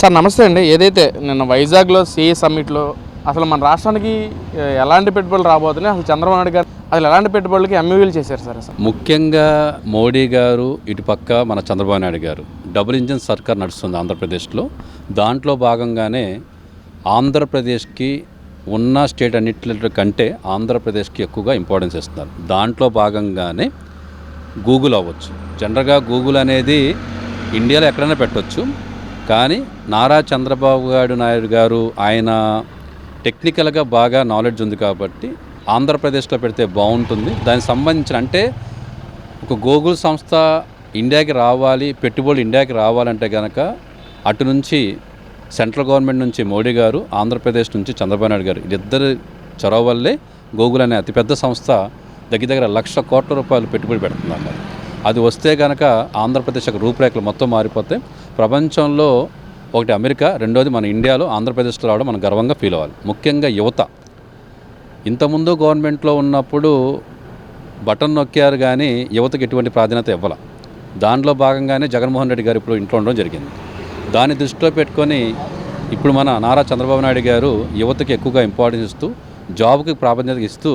Sir నమస్తే అండి. ఏదైతే నిన్న వైజాగ్లో సిఏ సమ్మిట్లో అసలు మన రాష్ట్రానికి ఎలాంటి పెట్టుబడులు రాబోతున్నాయి? అసలు చంద్రబాబు నాయుడు గారు అసలు ఎలాంటి పెట్టుబడులకి ఎంయూవీలు చేశారు సార్ ముఖ్యంగా మోడీ గారు ఇటుపక్క మన చంద్రబాబు నాయుడు గారు. డబుల్ ఇంజిన్ సర్కార్ నడుస్తుంది ఆంధ్రప్రదేశ్లో. దాంట్లో భాగంగానే ఆంధ్రప్రదేశ్కి ఉన్న స్టేట్ అన్నింటి కంటే ఆంధ్రప్రదేశ్కి ఎక్కువగా ఇంపార్టెన్స్ ఇస్తున్నారు. దాంట్లో భాగంగానే గూగుల్ అవ్వచ్చు. జనరల్గా గూగుల్ అనేది ఇండియాలో ఎక్కడైనా పెట్టొచ్చు. కానీ నారా చంద్రబాబు గారు నాయుడు గారు ఆయన టెక్నికల్గా బాగా నాలెడ్జ్ ఉంది కాబట్టి ఆంధ్రప్రదేశ్లో పెడితే బాగుంటుంది. దానికి సంబంధించిన అంటే ఒక గూగుల్ సంస్థ ఇండియాకి రావాలి పెట్టుబడులు ఇండియాకి రావాలంటే కనుక అటు నుంచి సెంట్రల్ గవర్నమెంట్ నుంచి మోడీ గారు ఆంధ్రప్రదేశ్ నుంచి చంద్రబాబు నాయుడు గారు ఇద్దరు చొరవ వల్లే గూగుల్ అనే అతిపెద్ద సంస్థ దగ్గర దగ్గర లక్ష కోట్ల రూపాయలు పెట్టుబడి పెడుతుందన్నారు. అది వస్తే కనుక ఆంధ్రప్రదేశ్ యొక్క రూపురేఖలు మొత్తం మారిపోతే ప్రపంచంలో ఒకటి అమెరికా రెండోది మన ఇండియాలో ఆంధ్రప్రదేశ్లో రావడం మనం గర్వంగా ఫీల్ అవ్వాలి. ముఖ్యంగా యువత. ఇంతకుముందు గవర్నమెంట్లో ఉన్నప్పుడు బటన్ నొక్కారు కానీ యువతకు ఎటువంటి ప్రాధాన్యత ఇవ్వాల. దాంట్లో భాగంగానే జగన్మోహన్ రెడ్డి గారు ఇప్పుడు ఇంట్లో ఉండడం జరిగింది. దాన్ని దృష్టిలో పెట్టుకొని ఇప్పుడు మన నారా చంద్రబాబు నాయుడు గారు యువతకి ఎక్కువగా ఇంపార్టెన్స్ ఇస్తూ జాబ్కి ప్రాధాన్యత ఇస్తూ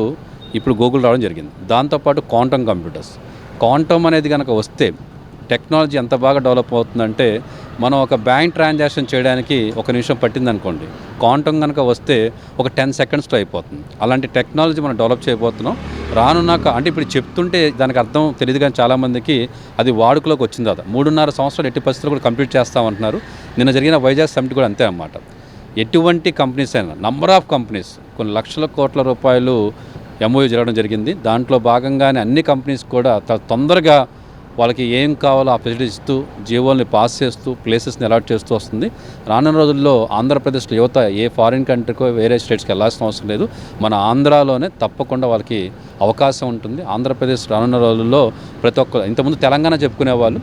ఇప్పుడు గూగుల్ రావడం జరిగింది. దాంతోపాటు క్వాంటమ్ కంప్యూటర్స్ క్వాంటమ్ అనేది కనుక వస్తే టెక్నాలజీ ఎంత బాగా డెవలప్ అవుతుందంటే మనం ఒక బ్యాంక్ ట్రాన్సాక్షన్ చేయడానికి ఒక నిమిషం పట్టింది అనుకోండి క్వాంటమ్ కనుక వస్తే ఒక టెన్ సెకండ్స్లో అయిపోతుంది. అలాంటి టెక్నాలజీ మనం డెవలప్ చేయబోతున్నాం. రానున్నాక అంటే ఇప్పుడు చెప్తుంటే దానికి అర్థం తెలియదు కానీ చాలామందికి అది వాడుకలోకి వచ్చింది కదా మూడున్నర సంవత్సరాలు ఎట్టి పరిస్థితులు కూడా కంప్లీట్ చేస్తామంటున్నారు. నిన్న జరిగిన వైజాగ్ సమిట్ కూడా అంతే అన్నమాట. ఎటువంటి కంపెనీస్ అయినా నంబర్ ఆఫ్ కంపెనీస్ కొన్ని లక్షల కోట్ల రూపాయలు ఎంఓయూ జరగడం జరిగింది. దాంట్లో భాగంగానే అన్ని కంపెనీస్ కూడా త- తొందరగా వాళ్ళకి ఏం కావాలో ఆ ఫెసిలిటీ ఇస్తూ జీవోల్ని పాస్ చేస్తూ ప్లేసెస్ని అలాట్ చేస్తూ వస్తుంది. రానున్న రోజుల్లో ఆంధ్రప్రదేశ్లో యువత ఏ ఫారిన్ కంట్రీకో వేరే స్టేట్స్కి వెళ్ళాల్సిన అవసరం లేదు. మన ఆంధ్రాలోనే తప్పకుండా వాళ్ళకి అవకాశం ఉంటుంది. ఆంధ్రప్రదేశ్ రానున్న రోజుల్లో ప్రతి ఒక్క ఇంతకుముందు తెలంగాణ చెప్పుకునేవాళ్ళు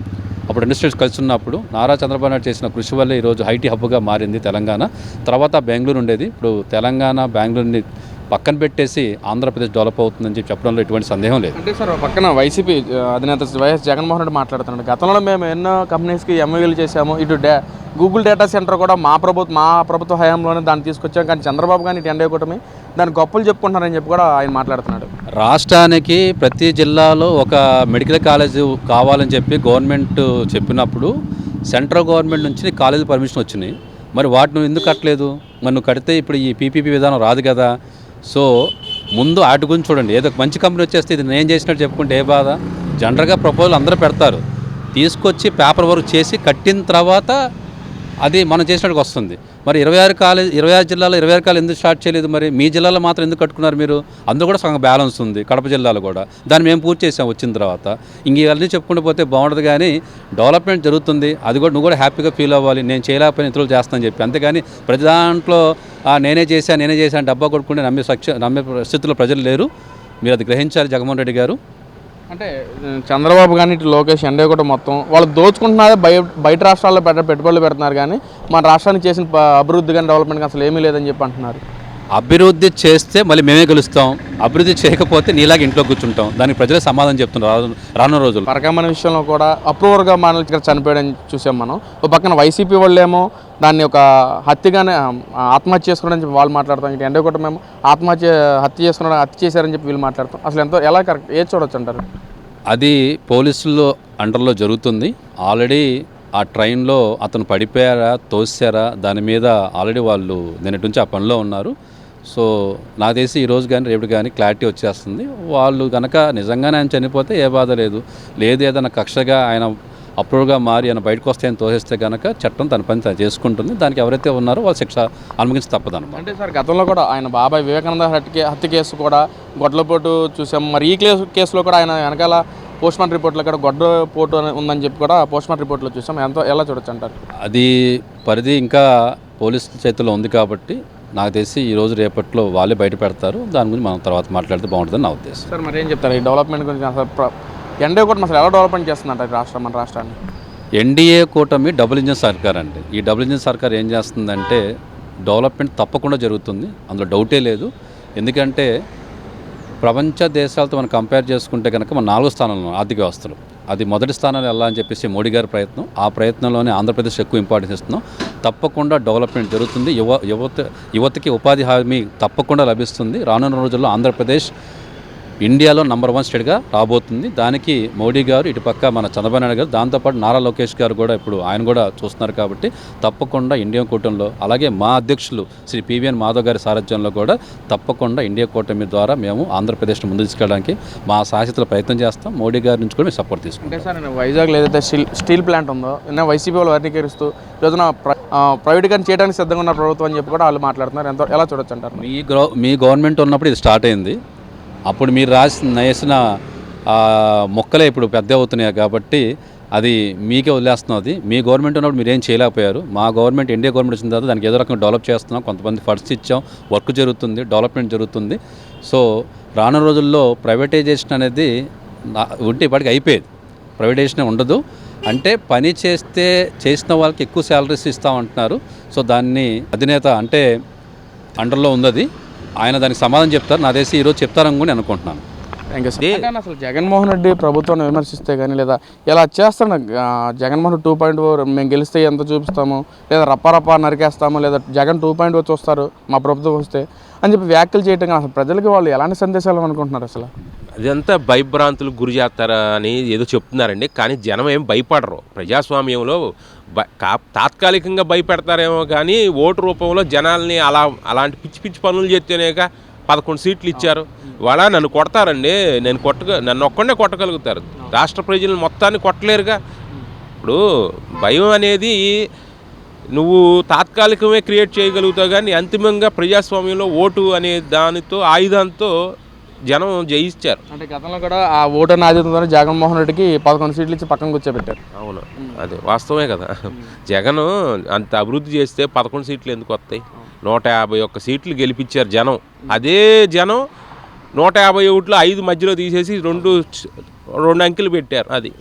అప్పుడు ఇండస్ట్రీస్ కలిసి ఉన్నప్పుడు నారా చంద్రబాబు నాయుడు చేసిన కృషి వల్లే ఈరోజు ఐటీ హబ్గా మారింది తెలంగాణ. తర్వాత బెంగళూరు ఉండేది. ఇప్పుడు తెలంగాణ బెంగళూరుని పక్కన పెట్టేసి ఆంధ్రప్రదేశ్ డెవలప్ అవుతుందని చెప్పి చెప్పడంలో ఎటువంటి సందేహం లేదు. అంటే సార్ పక్కన వైసీపీ అధినేత వైఎస్ జగన్మోహన్ రెడ్డి మాట్లాడుతున్నాడు. గతంలో మేము ఎన్నో కంపెనీస్కి ఎంయూవీలు చేశాము. ఇటు డే గూగుల్ డేటా సెంటర్ కూడా మా ప్రభుత్వ మా ప్రభుత్వ హయాంలోనే దాన్ని తీసుకొచ్చాం. కానీ చంద్రబాబు కానీ ఇటు ఎండే కూటమి దాని గొప్పలు చెప్పుకుంటున్నారని చెప్పి కూడా ఆయన మాట్లాడుతున్నాడు. రాష్ట్రానికి ప్రతి జిల్లాలో ఒక మెడికల్ కాలేజ్ కావాలని చెప్పి గవర్నమెంట్ చెప్పినప్పుడు సెంట్రల్ గవర్నమెంట్ నుంచి కాలేజీ పర్మిషన్ వచ్చినాయి. మరి వాటిని ఎందుకు కట్టలేదు? మరి నువ్వు కడితే ఇప్పుడు ఈ పీపీపీ విధానం రాదు కదా. సో ముందు వాటి గురించి చూడండి. ఏదో ఒక మంచి కంపెనీ వచ్చేస్తే ఇది నేను చేసినట్టు చెప్పుకుంటే ఏ బాధ? జనరల్గా ప్రపోజల్ అందరూ పెడతారు. తీసుకొచ్చి పేపర్ వర్క్ చేసి కట్టిన తర్వాత అది మనం చేసినట్టుకు వస్తుంది. మరి ఇరవై ఆరు కాలేజ్ ఇరవై ఆరు జిల్లాలో ఇరవై ఆరు కాలేజ్ ఎందుకు స్టార్ట్ చేయలేదు మరి? మీ జిల్లాలో మాత్రం ఎందుకు కట్టుకున్నారు మీరు? అందులో కూడా సగం బ్యాలెన్స్ ఉంది కడప జిల్లాలో కూడా. దాన్ని మేము పూర్తి చేసాం వచ్చిన తర్వాత. ఇంక ఇవన్నీ చెప్పుకుంటూ పోతే బాగుండదు కానీ డెవలప్మెంట్ జరుగుతుంది. అది కూడా నువ్వు కూడా హ్యాపీగా ఫీల్ అవ్వాలి. నేను చేయలేకపోయిన ఇతరులు చేస్తానని చెప్పి. అంతేగాని ప్రతి దాంట్లో నేనే చేశాను నేనే చేశాను డబ్బా కొట్టుకుంటే నమ్మే సక్ష నమ్మే స్థితిలో ప్రజలు లేరు. మీరు అది గ్రహించాలి జగన్మోహన్ రెడ్డి గారు. అంటే చంద్రబాబు కానీ ఇటు లోకేష్ ఎండే కూడా మొత్తం వాళ్ళు దోచుకుంటున్నారే. బయ బయట రాష్ట్రాల్లో పెట్ట పెట్టుబడులు పెడుతున్నారు కానీ మన రాష్ట్రానికి చేసిన అభివృద్ధి కానీ డెవలప్మెంట్ కానీ అసలు ఏమీ లేదని చెప్పి అంటున్నారు. అభివృద్ధి చేస్తే మళ్ళీ మేమే గెలుస్తాం. అభివృద్ధి చేయకపోతే నీలాగా ఇంట్లో కూర్చుంటాం. దానికి ప్రజలే సమాధానం చెప్తున్నారు రాను- రానున్న రోజులు పరకమణ విషయంలో కూడా అప్రూవర్గా మన ఇక్కడ చనిపోయాడని చూసాం మనం. ఒక పక్కన వైసీపీ వాళ్ళేమో దాన్ని ఒక హత్యగానే ఆత్మహత్య చేసుకోవడం చెప్పి వాళ్ళు మాట్లాడతాం. ఇటు ఎండే కూడా మేము ఆత్మహత్య హత్య చేసుకోవడం హత్య చేశారని చెప్పి వీళ్ళు మాట్లాడతాం. అసలు ఎంతో ఎలా కరెక్ట్ ఏది చూడొచ్చు అంటారు? అది పోలీసుల్లో అండర్లో జరుగుతుంది. ఆల్రెడీ ఆ ట్రైన్లో అతను పడిపోయారా తోసారా దాని మీద ఆల్రెడీ వాళ్ళు నిన్నటి నుంచి ఆ పనిలో ఉన్నారు. సో నాకు తెలిసి ఈ రోజు కానీ రేపు కానీ క్లారిటీ వచ్చేస్తుంది. వాళ్ళు కనుక నిజంగానే ఆయన చనిపోతే ఏ బాధ లేదు. లేదు ఏదైనా కక్షగా ఆయన అప్రూవ్గా మారి ఆయన బయటకు వస్తాయని తోసేస్తే కనుక చట్టం తన పని తను చేసుకుంటుంది. దానికి ఎవరైతే ఉన్నారో వాళ్ళు శిక్ష అనుమతించి తప్పదన్నమాట. అంటే సార్ గతంలో కూడా ఆయన బాబాయ్ వివేకానంద హత్య హత్య కేసు కూడా గొడ్లపోటు చూసాం మరి ఈ కేసు కేసులో కూడా ఆయన వెనకాల పోస్ట్ మార్టం రిపోర్ట్లో కూడా గొడ్డ పోటు అని ఉందని చెప్పి కూడా పోస్ట్ మార్టం రిపోర్ట్లో చూసాం ఎంతో ఎలా చూడొచ్చు అంటారు? అది పరిధి ఇంకా పోలీస్ చేతిలో ఉంది కాబట్టి నాకు తెలిసి ఈ రోజు రేపట్లో వాళ్ళే బయట పెడతారు. దాని గురించి మనం తర్వాత మాట్లాడితే బాగుంటుందని నా ఉద్దేశం. సార్ మరి ఏం చెప్తారు? ఈ డెవలప్మెంట్ గురించి అసలు ఎండే కూడా అసలు ఎలా డెవలప్మెంట్ చేస్తుందంట రాష్ట్రం మన రాష్ట్రాన్ని? ఎన్డీఏ కూటమి డబుల్ ఇంజిన్ సర్కార్ అండి. ఈ డబుల్ ఇంజిన్ సర్కార్ ఏం చేస్తుందంటే డెవలప్మెంట్ తప్పకుండా జరుగుతుంది. అందులో డౌటే లేదు. ఎందుకంటే ప్రపంచ దేశాలతో మనం కంపేర్ చేసుకుంటే కనుక మన నాలుగో స్థానంలో ఆర్థిక వ్యవస్థలో. అది మొదటి స్థానాన్ని వెళ్ళాలని చెప్పేసి మోడీ గారి ప్రయత్నం. ఆ ప్రయత్నంలోనే ఆంధ్రప్రదేశ్ ఎక్కువ ఇంపార్టెన్స్ ఇస్తున్నాం. తప్పకుండా డెవలప్మెంట్ జరుగుతుంది. యువ యువత యువతకి ఉపాధి హామీ తప్పకుండా లభిస్తుంది. రానున్న రోజుల్లో ఆంధ్రప్రదేశ్ ఇండియాలో నంబర్ వన్ స్టేట్గా రాబోతుంది. దానికి మోడీ గారు ఇటుపక్క మన చంద్రబాబు నాయుడు గారు దాంతోపాటు నారా లోకేష్ గారు కూడా ఇప్పుడు ఆయన కూడా చూస్తున్నారు కాబట్టి తప్పకుండా ఇండియా కూటమిలో అలాగే మా అధ్యక్షులు శ్రీ పివిఎన్ మాధవ్ గారి సారథ్యంలో కూడా తప్పకుండా ఇండియా కూటమి ద్వారా మేము ఆంధ్రప్రదేశ్ను ముందు తీసుకెళ్ళడానికి మా సాహిత్యలో ప్రయత్నం చేస్తాం. మోడీ గారి నుంచి కూడా మేము సపోర్ట్ తీసుకుంటాం. సార్ నేను వైజాగ్లో ఏదైతే స్టీల్ స్టీల్ ప్లాంట్ ఉందో నిన్న వైసీపీ వాళ్ళు వర్ణీకరిస్తూ ఈ రోజున ప్ర- ఆ, ప్రైవేటీకరణ చేయడానికి సిద్ధంగా ఉన్న ప్రభుత్వం అని చెప్పి కూడా వాళ్ళు మాట్లాడుతున్నారు. ఎంత ఎలా చూడొచ్చు అంటారు మీ గ్రో మీ గవర్నమెంట్ ఉన్నప్పుడు ఇది స్టార్ట్ అయింది. అప్పుడు మీరు రాసి వేసిన మొక్కలే ఇప్పుడు పెద్ద అవుతున్నాయి కాబట్టి అది మీకే వదిలేస్తున్నది మీ గవర్నమెంట్ ఉన్నప్పుడు మీరు ఏం చేయలేకపోయారు. మా గవర్నమెంట్ ఇండియా గవర్నమెంట్ వచ్చిన తర్వాత దానికి ఏదో రకంగా డెవలప్ చేస్తున్నాం. కొంతమంది ఫండ్స్ ఇచ్చాం. వర్క్ జరుగుతుంది డెవలప్మెంట్ జరుగుతుంది. సో రానున్న రోజుల్లో ప్రైవేటైజేషన్ అనేది ఉంటే ఇప్పటికి అయిపోయేది. ప్రైవేటైజేషన్ ఉండదు. అంటే పని చేస్తే చేసిన వాళ్ళకి ఎక్కువ శాలరీస్ ఇస్తామంటున్నారు సో దాన్ని అధినేత అంటే అండర్లో ఉంది అది ఆయన దానికి సమాధానం చెప్తారు. నా దేశం ఈరోజు చెప్తారని కూడా అనుకుంటున్నాను. అసలు జగన్మోహన్ రెడ్డి ప్రభుత్వాన్ని విమర్శిస్తే కానీ లేదా ఇలా చేస్తాను జగన్మోహన్ టూ పాయింట్ ఫోర్ మేము గెలిస్తే ఎంత చూపిస్తాము? లేదా రప్ప నరికేస్తాము? లేదా జగన్ టూ పాయింట్ చూస్తారు మా ప్రభుత్వం వస్తే అని చెప్పి వ్యాఖ్యలు చేయటం అసలు ప్రజలకి వాళ్ళు ఎలాంటి సందేశాలు అనుకుంటున్నారు అసలు? అదంతా భయభ్రాంతులకు గురి చేస్తారా అని ఏదో చెప్తున్నారండి. కానీ జనం ఏం భయపడరు. ప్రజాస్వామ్యంలో కా- తాత్కాలికంగా భయపెడతారేమో కానీ ఓటు రూపంలో జనాల్ని అలా అలాంటి పిచ్చి పిచ్చి పనులు చేస్తేనేక పదకొండు సీట్లు ఇచ్చారు. వాళ్ళ నన్ను కొడతారండి. నేను కొట్టగ నన్ను ఒక్కడే కొట్టగలుగుతారు. రాష్ట్ర ప్రజలు మొత్తాన్ని కొట్టలేరుగా. ఇప్పుడు భయం అనేది నువ్వు తాత్కాలికమే క్రియేట్ చేయగలుగుతావు కానీ అంతిమంగా ప్రజాస్వామ్యంలో ఓటు అనే దానితో ఆయుధంతో జనం జయిస్తారు అంటే గతంలో కూడా ఆ ఓటు నాదితో జగన్మోహన్ రెడ్డికి పదకొండు సీట్లు ఇచ్చి పక్కన కూర్చోబెట్టారు. అవును. అదే వాస్తవమే కదా. జగన్ అంత అభివృద్ధి చేస్తే పదకొండు సీట్లు ఎందుకు వస్తాయి? నూట యాభై ఒక్క సీట్లు గెలిపించారు జనం. అదే జనం నూట యాభై ఒకటిలో ఐదు మధ్యలో తీసేసి రెండు రెండు అంకెలు పెట్టారు అది.